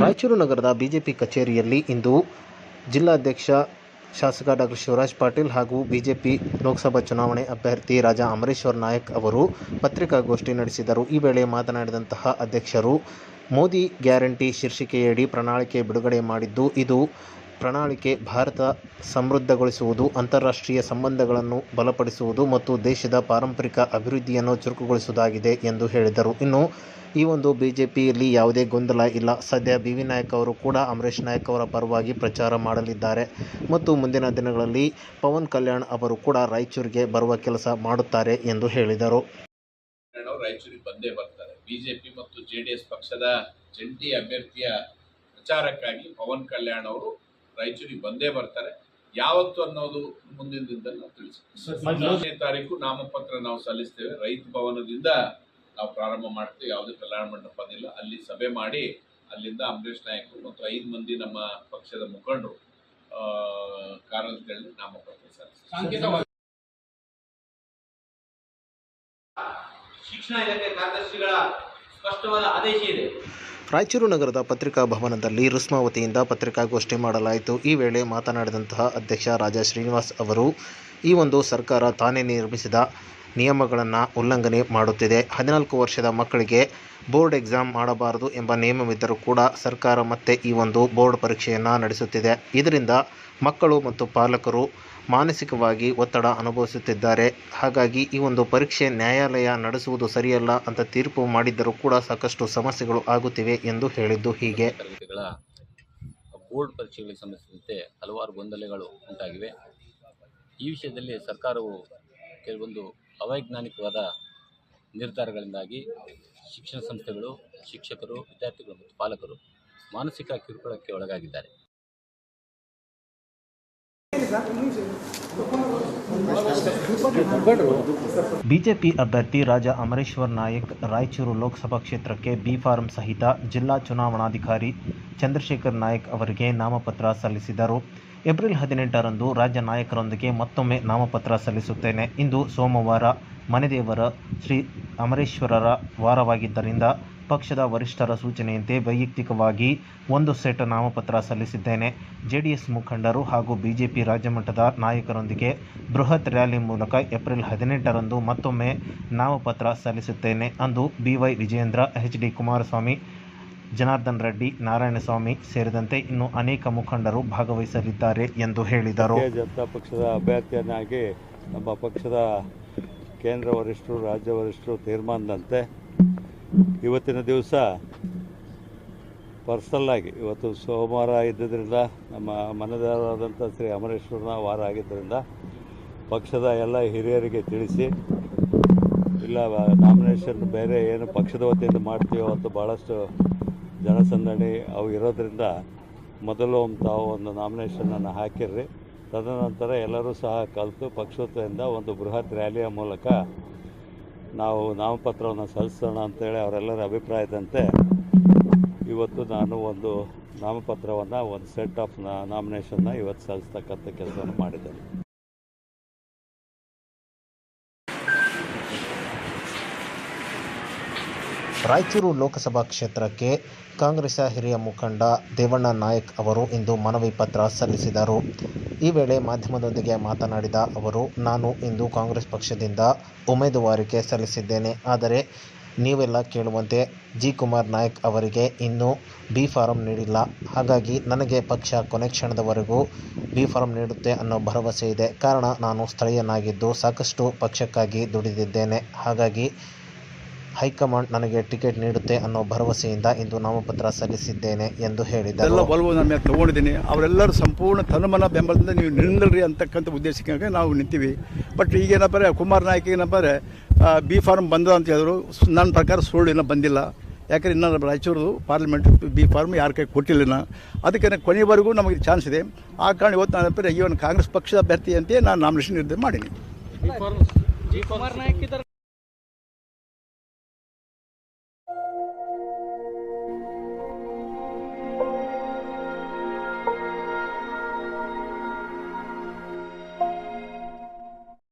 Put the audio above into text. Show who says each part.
Speaker 1: ರಾಯಚೂರು ನಗರದ ಬಿಜೆಪಿ ಕಚೇರಿಯಲ್ಲಿ ಇಂದು ಜಿಲ್ಲಾಧ್ಯಕ್ಷ ಶಾಸಕ ಡಾಕ್ಟರ್ ಶಿವರಾಜ್ ಪಾಟೀಲ್ ಹಾಗೂ ಬಿಜೆಪಿ ಲೋಕಸಭಾ ಚುನಾವಣೆ ಅಭ್ಯರ್ಥಿ ರಾಜಾ ಅಮರೇಶ್ವರ್ ನಾಯಕ್ ಅವರು ಪತ್ರಿಕಾಗೋಷ್ಠಿ ನಡೆಸಿದರು. ಈ ವೇಳೆ ಮಾತನಾಡಿದಂತಹ ಅಧ್ಯಕ್ಷರು, ಮೋದಿ ಗ್ಯಾರಂಟಿ ಶೀರ್ಷಿಕೆಯಡಿ ಪ್ರಣಾಳಿಕೆ ಬಿಡುಗಡೆ ಮಾಡಿದ್ದು, ಇದು ಪ್ರಣಾಳಿಕೆ ಭಾರತ ಸಮೃದ್ಧಗೊಳಿಸುವುದು, ಅಂತಾರಾಷ್ಟ್ರೀಯ ಸಂಬಂಧಗಳನ್ನು ಬಲಪಡಿಸುವುದು ಮತ್ತು ದೇಶದ ಪಾರಂಪರಿಕ ಅಭಿವೃದ್ಧಿಯನ್ನು ಚುರುಕುಗೊಳಿಸುವುದಾಗಿದೆ ಎಂದು ಹೇಳಿದರು. ಇನ್ನು ಈ ಒಂದು ಬಿಜೆಪಿಯಲ್ಲಿ ಯಾವುದೇ ಗೊಂದಲ ಇಲ್ಲ. ಸದ್ಯ ಬಿ ವಿ ನಾಯಕ್ ಅವರು ಕೂಡ ಅಮರೇಶ್ ನಾಯಕ್ ಅವರ ಪರವಾಗಿ ಪ್ರಚಾರ ಮಾಡಲಿದ್ದಾರೆ. ಮತ್ತು ಮುಂದಿನ ದಿನಗಳಲ್ಲಿ ಪವನ್ ಕಲ್ಯಾಣ್ ಅವರು ಕೂಡ ರಾಯಚೂರಿಗೆ ಬರುವ ಕೆಲಸ ಮಾಡುತ್ತಾರೆ ಎಂದು ಹೇಳಿದರು.
Speaker 2: ರಾಯಚೂರಿಗೆ ಬಂದೇ ಬರ್ತಾರೆ. ಬಿಜೆಪಿ ಮತ್ತು ಜೆಡಿಎಸ್ ಪಕ್ಷದ ಜಂಟಿ ಅಭ್ಯರ್ಥಿಯ ಪ್ರಚಾರಕ್ಕಾಗಿ ಪವನ್ ಕಲ್ಯಾಣ್ ಅವರು ರಾಯಚೂರಿಗೆ ಬಂದೇ ಬರ್ತಾರೆ. ಯಾವತ್ತು ಅನ್ನೋದು ಮುಂದಿನ ದಿನದಲ್ಲಿ ನಾವು ತಿಳಿಸ್ತೀವಿ. ತಾರೀಕು ನಾಮಪತ್ರ ನಾವು ಸಲ್ಲಿಸ್ತೇವೆ. ರೈತ ಭವನದಿಂದ ನಾವು ಪ್ರಾರಂಭ ಮಾಡ್ತೇವೆ. ಯಾವುದೇ ಕಲ್ಯಾಣ ಮಂಟಪದಿಲ್ಲ ಅಲ್ಲಿ ಸಭೆ ಮಾಡಿ ಅಲ್ಲಿಂದ ಅಂಬರೀಷ್ ನಾಯಕರು ಮತ್ತು ಐದು ಮಂದಿ ನಮ್ಮ ಪಕ್ಷದ ಮುಖಂಡರು ಆ, ಕಾರಣಗಳಲ್ಲಿ ನಾಮಪತ್ರ ಸಲ್ಲಿಸ್ತೀವಿ.
Speaker 3: ಶಿಕ್ಷಣ ಇಲಾಖೆ ಕಾರ್ಯದರ್ಶಿಗಳ
Speaker 1: ರಾಯಚೂರು ನಗರದ ಪತ್ರಿಕಾ ಭವನದಲ್ಲಿ ರುಸ್ಮಾ ವತಿಯಿಂದ ಪತ್ರಿಕಾಗೋಷ್ಠಿ ಮಾಡಲಾಯಿತು. ಈ ವೇಳೆ ಮಾತನಾಡಿದಂತಹ ಅಧ್ಯಕ್ಷ ರಾಜಾ ಶ್ರೀನಿವಾಸ್ ಅವರು, ಈ ಒಂದು ಸರ್ಕಾರ ತಾನೇ ನಿರ್ಮಿಸಿದ ನಿಯಮಗಳನ್ನು ಉಲ್ಲಂಘನೆ ಮಾಡುತ್ತಿದೆ. ಹದಿನಾಲ್ಕು ವರ್ಷದ ಮಕ್ಕಳಿಗೆ ಬೋರ್ಡ್ ಎಕ್ಸಾಮ್ ಮಾಡಬಾರದು ಎಂಬ ನಿಯಮವಿದ್ದರೂ ಕೂಡ ಸರ್ಕಾರ ಮತ್ತೆ ಈ ಒಂದು ಬೋರ್ಡ್ ಪರೀಕ್ಷೆಯನ್ನು ನಡೆಸುತ್ತಿದೆ. ಇದರಿಂದ ಮಕ್ಕಳು ಮತ್ತು ಪಾಲಕರು ಮಾನಸಿಕವಾಗಿ ಒತ್ತಡ ಅನುಭವಿಸುತ್ತಿದ್ದಾರೆ. ಹಾಗಾಗಿ ಈ ಒಂದು ಪರೀಕ್ಷೆ ನ್ಯಾಯಾಲಯ ನಡೆಸುವುದು ಸರಿಯಲ್ಲ ಅಂತ ತೀರ್ಪು ಮಾಡಿದ್ದರೂ ಕೂಡ ಸಾಕಷ್ಟು ಸಮಸ್ಯೆಗಳು ಆಗುತ್ತಿವೆ ಎಂದು ಹೇಳಿದ್ದು ಹೀಗೆ.
Speaker 4: ಬೋರ್ಡ್ ಪರೀಕ್ಷೆಗಳಿಗೆ ಸಂಬಂಧಿಸಿದಂತೆ ಹಲವಾರು ಗೊಂದಲಗಳು ಉಂಟಾಗಿವೆ. ಈ ವಿಷಯದಲ್ಲಿ ಸರ್ಕಾರವು ಕೆಲವೊಂದು ಅವೈಜ್ಞಾನಿಕವಾದ ನಿರ್ಧಾರಗಳಿಂದಾಗಿ ಶಿಕ್ಷಣ ಸಂಸ್ಥೆಗಳು, ಶಿಕ್ಷಕರು, ವಿದ್ಯಾರ್ಥಿಗಳು ಮತ್ತು ಪಾಲಕರು ಮಾನಸಿಕ ಕಿರುಕುಳಕ್ಕೆ ಒಳಗಾಗಿದ್ದಾರೆ.
Speaker 1: ಬಿಜೆಪಿ ಅಭ್ಯರ್ಥಿ ರಾಜಾ ಅಮರೇಶ್ವರ್ ನಾಯಕ್ ರಾಯಚೂರು ಲೋಕಸಭಾ ಕ್ಷೇತ್ರಕ್ಕೆ ಬಿ ಫಾರಂ ಸಹಿತ ಜಿಲ್ಲಾ ಚುನಾವಣಾಧಿಕಾರಿ ಚಂದ್ರಶೇಖರ್ ನಾಯಕ್ ಅವರಿಗೆ ನಾಮಪತ್ರ ಸಲ್ಲಿಸಿದರು. ಏಪ್ರಿಲ್ ಹದಿನೆಂಟರಂದು ರಾಜ್ಯ ನಾಯಕರೊಂದಿಗೆ ಮತ್ತೊಮ್ಮೆ ನಾಮಪತ್ರ ಸಲ್ಲಿಸುತ್ತೇನೆ. ಇಂದು ಸೋಮವಾರ ಮನೆದೇವರ ಶ್ರೀ ಅಮರೇಶ್ವರರ ವಾರವಾಗಿದ್ದರಿಂದ ಪಕ್ಷದ ವರಿಷ್ಠರ ಸೂಚನೆಯಂತೆ ವೈಯಕ್ತಿಕವಾಗಿ ಒಂದು ಸೆಟ್ ನಾಮಪತ್ರ ಸಲ್ಲಿಸಿದ್ದೇನೆ. ಜೆಡಿಎಸ್ ಮುಖಂಡರು ಹಾಗೂ ಬಿಜೆಪಿ ರಾಜ್ಯಮಟ್ಟದ ನಾಯಕರೊಂದಿಗೆ ಬೃಹತ್ ರ್ಯಾಲಿ ಮೂಲಕ ಏಪ್ರಿಲ್ ಹದಿನೆಂಟರಂದು ಮತ್ತೊಮ್ಮೆ ನಾಮಪತ್ರ ಸಲ್ಲಿಸುತ್ತೇನೆ, ಅಂದು B Y Vijayendra, H D Kumaraswamy Janardhan Reddy, Narayanaswamy ಸೇರಿದಂತೆ ಇನ್ನು ಅನೇಕ ಮುಖಂಡರು ಭಾಗವಹಿಸಲಿದ್ದಾರೆ ಎಂದು ಹೇಳಿದರು.
Speaker 5: ಜನತಾ ಪಕ್ಷದ ಅಭ್ಯರ್ಥಿಯನ್ನಾಗಿ ನಮ್ಮ ಪಕ್ಷದ ಕೇಂದ್ರ ವರಿಷ್ಠರು, ರಾಜ್ಯ ವರಿಷ್ಠರು ತೀರ್ಮಾನದಂತೆ ಇವತ್ತಿನ ದಿವಸ ಪರ್ಸನಲ್ಲಾಗಿ ಇವತ್ತು ಸೋಮವಾರ ಇದ್ದಿದ್ದರಿಂದ, ನಮ್ಮ ಮನೆದಾರರಾದಂಥ ಶ್ರೀ ಅಮರೇಶ್ವರನ ವಾರ ಆಗಿದ್ದರಿಂದ ಪಕ್ಷದ ಎಲ್ಲ ಹಿರಿಯರಿಗೆ ತಿಳಿಸಿ, ಇಲ್ಲ, ನಾಮಿನೇಷನ್ ಬೇರೆ ಏನು ಪಕ್ಷದ ವತಿಯಿಂದ ಮಾಡ್ತೀವೋ ಅಂತ ಭಾಳಷ್ಟು ಜನಸಂದಣಿ ಅವು ಇರೋದ್ರಿಂದ ಮೊದಲು ತಾವು ಒಂದು ನಾಮಿನೇಷನನ್ನು ಹಾಕಿರ್ರಿ. ತದನಂತರ ಎಲ್ಲರೂ ಸಹ ಕಲಿತು ಪಕ್ಷೋತ್ವದಿಂದ ಒಂದು ಬೃಹತ್ ರ್ಯಾಲಿಯ ಮೂಲಕ ನಾವು ನಾಮಪತ್ರವನ್ನು ಸಲ್ಲಿಸೋಣ ಅಂತೇಳಿ ಅವರೆಲ್ಲರ ಅಭಿಪ್ರಾಯದಂತೆ ಇವತ್ತು ನಾನು ಒಂದು ನಾಮಪತ್ರವನ್ನು, ಒಂದು ಸೆಟ್ ಆಫ್ ನಾಮಿನೇಷನ್ನ ಇವತ್ತು ಸಲ್ಲಿಸ್ತಕ್ಕಂಥ ಕೆಲಸವನ್ನು ಮಾಡಿದ್ದೇನೆ.
Speaker 1: ರಾಯಚೂರು ಲೋಕಸಭಾ ಕ್ಷೇತ್ರಕ್ಕೆ ಕಾಂಗ್ರೆಸ್ ಹಿರಿಯ ಮುಖಂಡ ದೇವಣ್ಣ ನಾಯಕ್ ಅವರು ಇಂದು ಮನವಿ ಪತ್ರ ಸಲ್ಲಿಸಿದರು. ಈ ವೇಳೆ ಮಾಧ್ಯಮದೊಂದಿಗೆ ಮಾತನಾಡಿದ ಅವರು, ನಾನು ಇಂದು ಕಾಂಗ್ರೆಸ್ ಪಕ್ಷದಿಂದ ಉಮೇದುವಾರಿಕೆ ಸಲ್ಲಿಸಿದ್ದೇನೆ. ಆದರೆ ನೀವೆಲ್ಲ ಕೇಳುವಂತೆ ಜಿ. ಕುಮಾರ್ ನಾಯಕ್ ಅವರಿಗೆ ಇನ್ನೂ ಬಿ ಫಾರಂ ನೀಡಿಲ್ಲ. ಹಾಗಾಗಿ ನನಗೆ ಪಕ್ಷ ಕೊನೆ ಕ್ಷಣದವರೆಗೂ ಬಿ ಫಾರಂ ನೀಡುತ್ತೆ ಅನ್ನೋ ಭರವಸೆ ಇದೆ. ಕಾರಣ ನಾನು ಸ್ಥಳೀಯನಾಗಿದ್ದು ಸಾಕಷ್ಟು ಪಕ್ಷಕ್ಕಾಗಿ ದುಡಿದಿದ್ದೇನೆ. ಹಾಗಾಗಿ ಹೈಕಮಾಂಡ್ ನನಗೆ ಟಿಕೆಟ್ ನೀಡುತ್ತೆ ಅನ್ನೋ ಭರವಸೆಯಿಂದ ಇಂದು ನಾಮಪತ್ರ ಸಲ್ಲಿಸಿದ್ದೇನೆ ಎಂದು ಹೇಳಿದರು.
Speaker 6: ಎಲ್ಲ ಒಲವು ನನ್ನ ಮೇಲೆ ತಗೊಂಡಿದ್ದೀನಿ. ಅವರೆಲ್ಲರೂ ಸಂಪೂರ್ಣ ತನುಮನ ಬೆಂಬಲದಿಂದ ನೀವು ನಿಲ್ಲರಿ ಅಂತಕ್ಕಂಥ ಉದ್ದೇಶಕ್ಕೆ ನಾವು ನಿಂತೀವಿ. ಬಟ್ ಈಗೇನಪ್ಪರೆ ಕುಮಾರ್ ನಾಯ್ಕ ಏನಪ್ಪಾರೆ ಬಿ ಫಾರ್ಮ್ ಬಂದ ಅಂತ ಹೇಳಿದ್ರು. ನನ್ನ ಪ್ರಕಾರ ಸುಳ್ಳು ಇನ್ನೂ ಬಂದಿಲ್ಲ. ಯಾಕಂದ್ರೆ ಇನ್ನೂ ನಮ್ಮ ರಾಯಚೂರು ಪಾರ್ಲಿಮೆಂಟ್ ಬಿ ಫಾರ್ಮ್ ಯಾರ ಕೈ ಕೊಟ್ಟಿಲ್ಲ. ಅದಕ್ಕೆ ಕೊನೆವರೆಗೂ ನಮಗೆ ಚಾನ್ಸ್ ಇದೆ. ಆ ಕಾರಣ ಇವತ್ತು ನಾನು ಈವನ್ ಕಾಂಗ್ರೆಸ್ ಪಕ್ಷದ ಅಭ್ಯರ್ಥಿ ಅಂತ ನಾನು ನಾಮಿನೇಷನ್ ನಿರ್ಧಾರ ಮಾಡೀನಿ